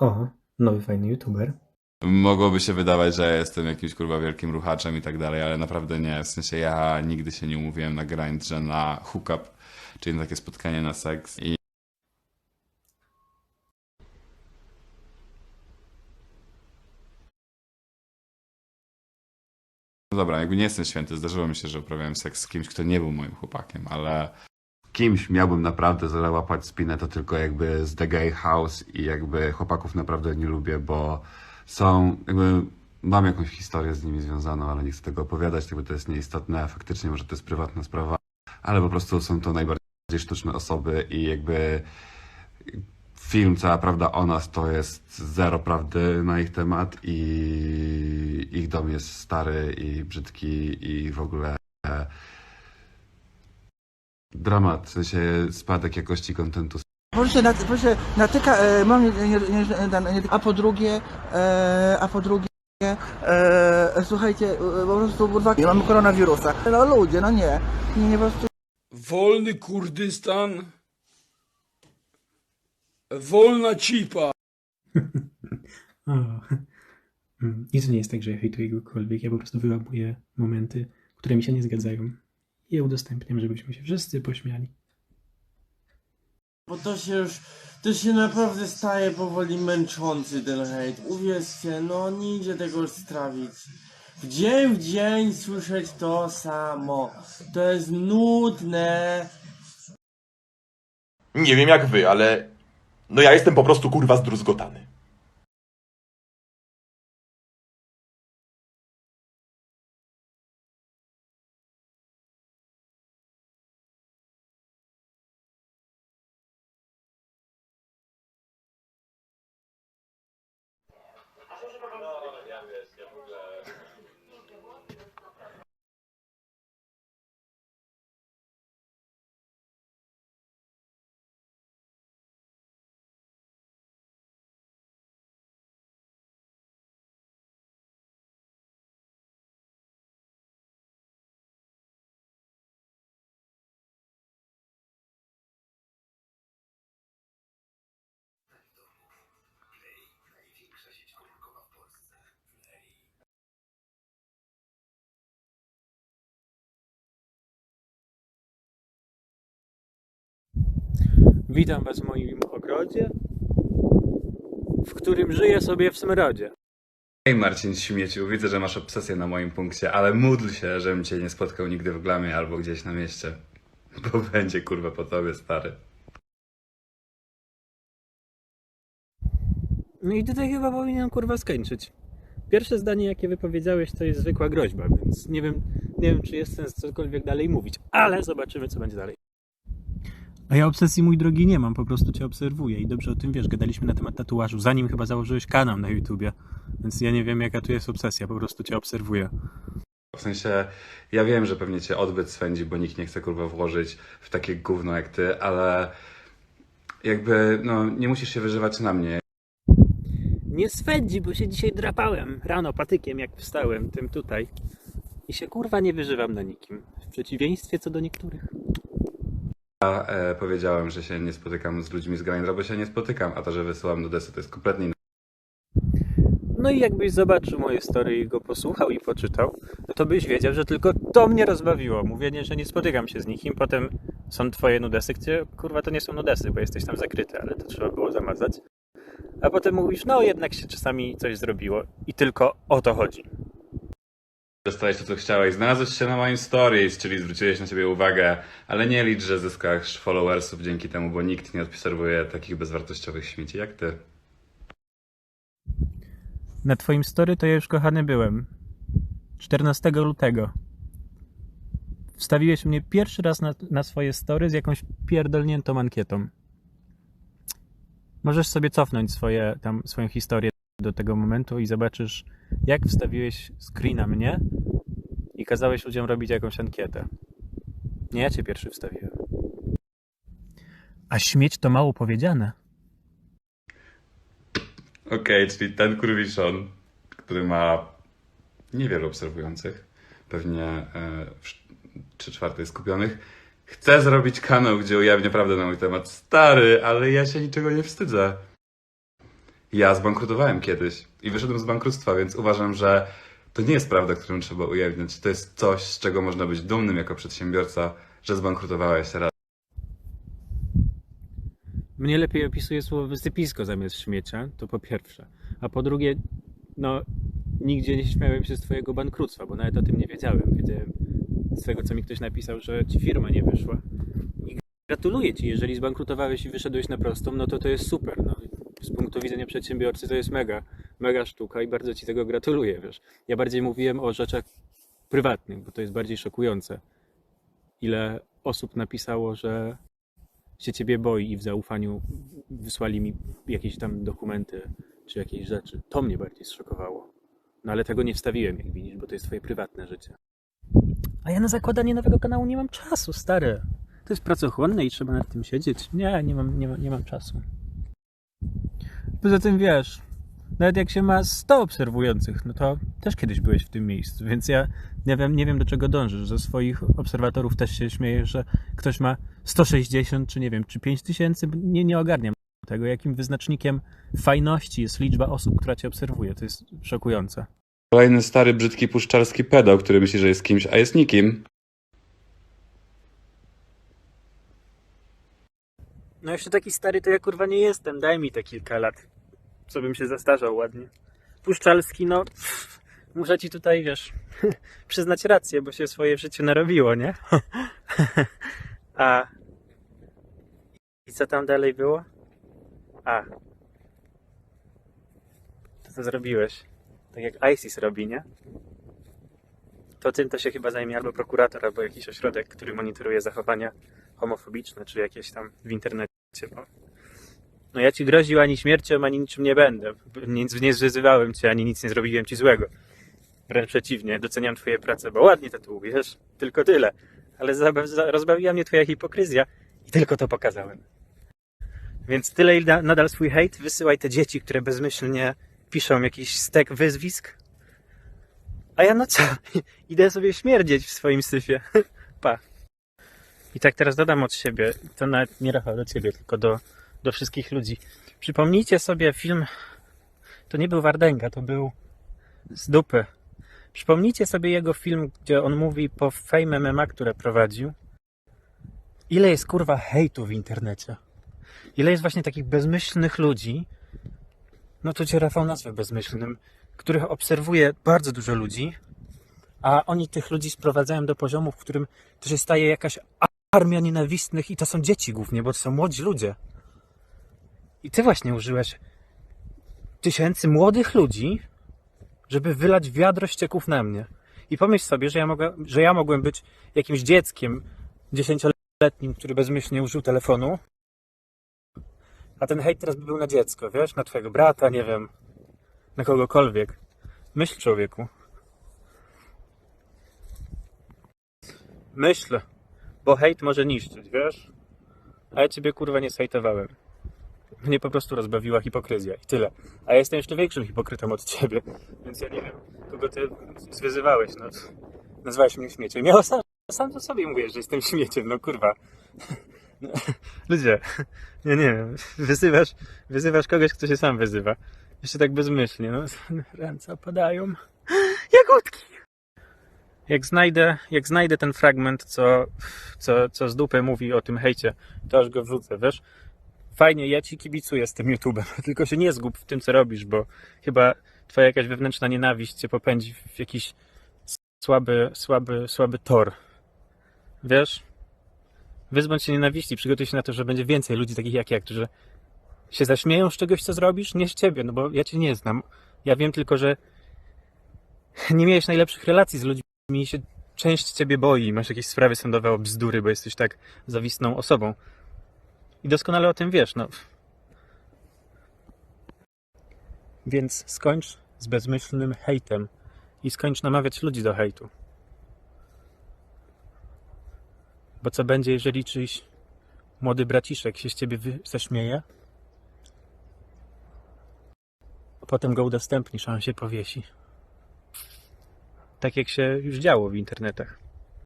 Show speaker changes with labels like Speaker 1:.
Speaker 1: O, nowy fajny youtuber.
Speaker 2: Mogłoby się wydawać, że jestem jakimś kurwa wielkim ruchaczem i tak dalej, ale naprawdę nie. W sensie ja nigdy się nie umówiłem na grindrze na hookup, czyli na takie spotkanie na seks i No dobra, jakby nie jestem święty, zdarzyło mi się, że uprawiałem seks z kimś, kto nie był moim chłopakiem, ale
Speaker 3: kimś miałbym naprawdę załapać spinę, to tylko jakby z The Gay House i jakby chłopaków naprawdę nie lubię, bo są jakby mam jakąś historię z nimi związaną, ale nie chcę tego opowiadać, jakby to jest nieistotne, faktycznie może to jest prywatna sprawa, ale po prostu są to najbardziej sztuczne osoby i jakby film Cała Prawda o nas to jest zero prawdy na ich temat i ich dom jest stary i brzydki i w ogóle dramat, w sensie spadek jakości kontentu
Speaker 4: Po prostu, na, po prostu natyka, e, mam nie, nie, nie, nie, nie, a po drugie, e, a po drugie, e, słuchajcie, e, po prostu kurwa, mamy koronawirusa. No ludzie, no nie, nie, nie po prostu
Speaker 5: Wolny Kurdystan. Wolna cipa.
Speaker 1: O. Mm, I to nie jest tak, że ja hejtuję kogokolwiek, ja po prostu wyłapuję momenty, które mi się nie zgadzają i je udostępniam, żebyśmy się wszyscy pośmiali.
Speaker 6: Bo to się już, to się naprawdę staje powoli męczący ten hejt. Uwierzcie, no nie idzie tego już strawić. W dzień w dzień słyszeć to samo. To jest nudne.
Speaker 7: Nie wiem jak wy, ale no ja jestem po prostu kurwa zdruzgotany.
Speaker 1: Yani, ya, Witam Was w moim ogrodzie, w którym żyję sobie w smrodzie.
Speaker 2: Hej Marcin Śmieciu, widzę, że masz obsesję na moim punkcie, ale módl się, żebym cię nie spotkał nigdy w glamie albo gdzieś na mieście. Bo będzie kurwa po tobie, stary.
Speaker 1: No i tutaj chyba powinienem kurwa skończyć. Pierwsze zdanie, jakie wypowiedziałeś, to jest zwykła groźba, więc nie wiem, nie wiem, czy jest sens cokolwiek dalej mówić, ale zobaczymy, co będzie dalej. A ja obsesji, mój drogi, nie mam, po prostu cię obserwuję i dobrze o tym wiesz. Gadaliśmy na temat tatuażu, zanim chyba założyłeś kanał na YouTubie, więc ja nie wiem, jaka tu jest obsesja, po prostu cię obserwuję.
Speaker 2: W sensie, ja wiem, że pewnie cię odbyt swędzi, bo nikt nie chce kurwa włożyć w takie gówno jak ty, ale jakby, no, nie musisz się wyżywać na mnie.
Speaker 1: Nie swędzi, bo się dzisiaj drapałem rano patykiem, jak wstałem, tym tutaj. I się kurwa nie wyżywam na nikim. W przeciwieństwie co do niektórych.
Speaker 2: Ja e, powiedziałem, że się nie spotykam z ludźmi z Grindra, bo się nie spotykam, a to, że wysyłam nudesy, to jest kompletnie inna
Speaker 1: No i jakbyś zobaczył moje story i go posłuchał i poczytał, no to byś wiedział, że tylko to mnie rozbawiło. Mówienie, że nie spotykam się z nikim, potem są twoje nudesy, gdzie kurwa to nie są nudesy, bo jesteś tam zakryty, ale to trzeba było zamazać. A potem mówisz, no jednak się czasami coś zrobiło i tylko o to chodzi.
Speaker 2: Dostałeś to, co chciałeś. Znalazłeś się na moim stories, czyli zwróciłeś na ciebie uwagę, ale nie licz, że zyskasz followersów dzięki temu, bo nikt nie obserwuje takich bezwartościowych śmieci jak ty.
Speaker 1: Na twoim story to ja już kochany byłem. 14 lutego. Wstawiłeś mnie pierwszy raz na, na swoje story z jakąś pierdolniętą ankietą. Możesz sobie cofnąć swoje, tam, swoją historię do tego momentu i zobaczysz, jak wstawiłeś screena mnie i kazałeś ludziom robić jakąś ankietę. Nie ja cię pierwszy wstawiłem. A śmieć to mało powiedziane.
Speaker 2: Okej, czyli ten kurwiszon, który ma niewielu obserwujących, pewnie e, trzy czwarte skupionych, chce zrobić kanał, gdzie ujawnia prawdę na mój temat. Stary, ale ja się niczego nie wstydzę. Ja zbankrutowałem kiedyś i wyszedłem z bankructwa, więc uważam, że to nie jest prawda, którą trzeba ujawniać. To jest coś, z czego można być dumnym jako przedsiębiorca, że zbankrutowałeś raz.
Speaker 1: Mnie lepiej opisuje słowo wysypisko zamiast śmiecia, to po pierwsze. A po drugie, no, nigdzie nie śmiałem się z twojego bankructwa, bo nawet o tym nie wiedziałem. Wiedziałem z tego, co mi ktoś napisał, że ci firma nie wyszła. I gratuluję ci, jeżeli zbankrutowałeś i wyszedłeś na prostą, no to to jest super. No. Z punktu widzenia przedsiębiorcy to jest mega, mega sztuka i bardzo ci tego gratuluję, wiesz. Ja bardziej mówiłem o rzeczach prywatnych, bo to jest bardziej szokujące. Ile osób napisało, że się ciebie boi i w zaufaniu wysłali mi jakieś tam dokumenty czy jakieś rzeczy. To mnie bardziej zszokowało. No ale tego nie wstawiłem, jak widzisz, bo to jest twoje prywatne życie. A ja na zakładanie nowego kanału nie mam czasu, stary. To jest pracochłonne i trzeba nad tym siedzieć. Nie, nie mam, nie mam, nie mam czasu. Poza tym wiesz, nawet jak się ma 100 obserwujących, no to też kiedyś byłeś w tym miejscu, więc ja nie wiem, nie wiem do czego dążysz. Ze swoich obserwatorów też się śmiejesz, że ktoś ma 160 czy nie wiem, czy 5000, nie, nie ogarniam tego, jakim wyznacznikiem fajności jest liczba osób, która cię obserwuje. To jest szokujące.
Speaker 2: Kolejny stary, brzydki, puszczalski pedał, który myśli, że jest kimś, a jest nikim.
Speaker 1: No jeszcze taki stary to ja kurwa nie jestem, daj mi te kilka lat. Co bym się zastarzał ładnie. Puszczalski, no muszę ci tutaj, wiesz, przyznać rację, bo się swoje w życiu narobiło, nie? A i co tam dalej było? A to co zrobiłeś? Tak jak ISIS robi, nie? To tym to się chyba zajmie albo prokurator, albo jakiś ośrodek, który monitoruje zachowania homofobiczne, czy jakieś tam w internecie. Bo... No ja ci groził ani śmiercią, ani niczym nie będę. Nic nie zwyzywałem cię, ani nic nie zrobiłem ci złego. Wręcz przeciwnie, doceniam twoje prace, bo ładnie tatuujesz, tylko tyle. Ale rozbawiła mnie twoja hipokryzja i tylko to pokazałem. Więc tyle i na- nadal swój hejt wysyłaj te dzieci, które bezmyślnie piszą jakiś stek wyzwisk. A ja no co? Idę sobie śmierdzieć w swoim syfie. Pa. I tak teraz dodam od siebie, to nawet nie Rafał do ciebie, tylko do, do wszystkich ludzi. Przypomnijcie sobie film, to nie był Wardęga, to był z dupy. Przypomnijcie sobie jego film, gdzie on mówi po Fame MMA, które prowadził, ile jest kurwa hejtu w internecie. Ile jest właśnie takich bezmyślnych ludzi, no to cię Rafał nazwę bezmyślnym, których obserwuje bardzo dużo ludzi, a oni tych ludzi sprowadzają do poziomu, w którym to się staje jakaś armia nienawistnych i to są dzieci głównie, bo to są młodzi ludzie. I ty właśnie użyłeś tysięcy młodych ludzi, żeby wylać wiadro ścieków na mnie. I pomyśl sobie, że ja, mogę, że ja mogłem być jakimś dzieckiem dziesięcioletnim, który bezmyślnie użył telefonu, a ten hejt teraz by był na dziecko, wiesz? Na twojego brata, nie wiem, na kogokolwiek. Myśl, człowieku. Myśl, bo hejt może niszczyć, wiesz? A ja ciebie kurwa nie zhejtowałem. Mnie po prostu rozbawiła hipokryzja i tyle. A ja jestem jeszcze większym hipokrytą od ciebie, więc ja nie wiem, kogo ty zwyzywałeś, no. Nazwałeś mnie śmieciem. Ja sam, sam to sobie mówię, że jestem śmieciem, no kurwa. No, Ludzie, ja nie wiem, wyzywasz, wyzywasz kogoś, kto się sam wyzywa. Jeszcze tak bezmyślnie, no. Ręce opadają. Jagódki! Jak znajdę, jak znajdę ten fragment, co, co, co z dupy mówi o tym hejcie, to aż go wrzucę, wiesz? Fajnie, ja ci kibicuję z tym YouTube'em, tylko się nie zgub w tym, co robisz, bo chyba twoja jakaś wewnętrzna nienawiść cię popędzi w jakiś słaby, słaby, słaby tor. Wiesz? Wyzbądź się nienawiści, przygotuj się na to, że będzie więcej ludzi takich jak ja, którzy się zaśmieją z czegoś, co zrobisz, nie z ciebie, no bo ja cię nie znam. Ja wiem tylko, że nie miałeś najlepszych relacji z ludźmi i się część ciebie boi, masz jakieś sprawy sądowe o bzdury, bo jesteś tak zawistną osobą. I doskonale o tym wiesz, no. Więc skończ z bezmyślnym hejtem i skończ namawiać ludzi do hejtu. Bo co będzie, jeżeli czyjś młody braciszek się z ciebie zaśmieje? Potem go udostępnisz, a on się powiesi. Tak jak się już działo w internetach.